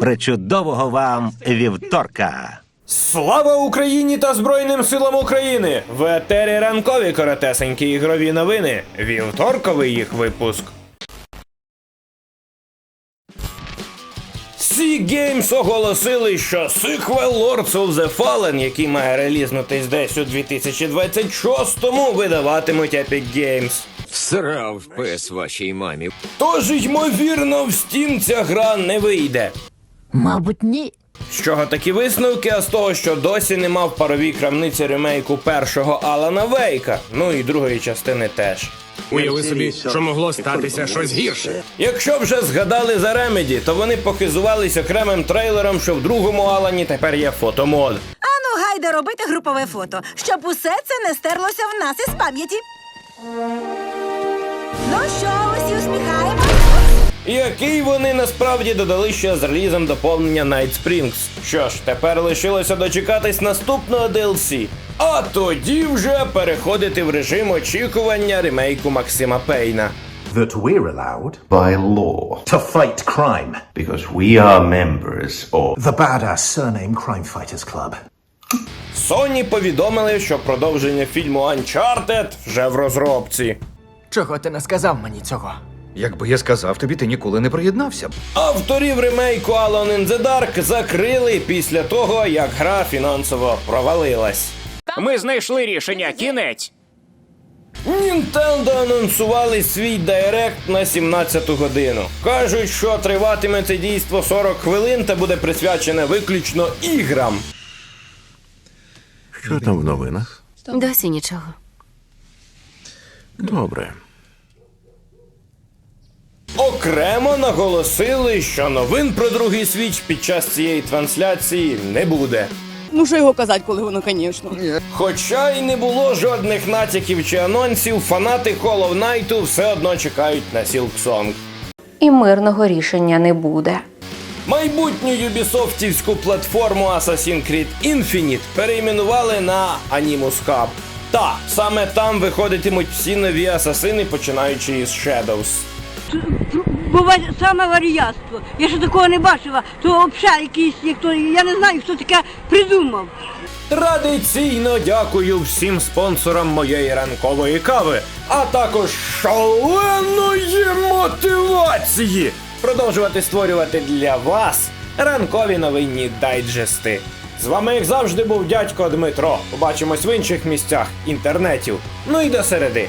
Причудового вам вівторка! Слава Україні та Збройним силам України! В етері ранкові коротесенькі ігрові новини. Вівторковий їх випуск. Sea Games оголосили, що сиквел Lords of the Fallen, який має релізнутись десь у 2026-му, видаватимуть Epic Games. Всрав пес вашій мамі. Тож, ймовірно, в Steam ця гра не вийде. Мабуть, ні. З чого такі висновки, а з того, що досі нема в паровій крамниці ремейку першого Алана Вейка, ну і другої частини теж. Уяви собі, що могло статися щось гірше. Якщо вже згадали за Ремеді, то вони похизувались окремим трейлером, що в другому Алані тепер є фотомод. Ану, гайда робити групове фото, щоб усе це не стерлося в нас із пам'яті. Ну що, усі усміхаємось? Який вони насправді додали ще з релізом доповнення Night Springs. Що ж, тепер лишилося дочекатись наступного DLC. А тоді вже переходити в режим очікування ремейку Максима Пейна. that we're allowed by law to fight crime because we are members of the badass surname Crime Fighters Club. Sony повідомили, що продовження фільму Uncharted вже в розробці. Чого ти не сказав мені цього? Якби я сказав тобі, ти ніколи не приєднався б. Авторів ремейку Alone in the Dark закрили після того, як гра фінансово провалилась. Ми знайшли рішення. Кінець. Nintendo анонсували свій директ на 17 годину. Кажуть, що триватиме це дійство 40 хвилин та буде присвячене виключно іграм. Що там в новинах? Досі нічого. Добре. Окремо наголосили, що новин про другий свіч під час цієї трансляції не буде. Ну що його казати, коли воно, звісно. Хоча й не було жодних натяків чи анонсів, фанати Call of Night все одно чекають на Silksong. І мирного рішення не буде. Майбутню юбісофтівську платформу Assassin's Creed Infinite перейменували на Animus Hub. Та саме там виходитимуть всі нові асасини, починаючи із Shadows. Буває саме варіятство. Я ще такого не бачила. То взагалі якийсь, як то, я не знаю, хто таке придумав. Традиційно дякую всім спонсорам моєї ранкової кави, а також шаленої мотивації продовжувати створювати для вас ранкові новинні дайджести. З вами, як завжди, був дядько Дмитро. Побачимось в інших місцях інтернетів. Ну і до середи.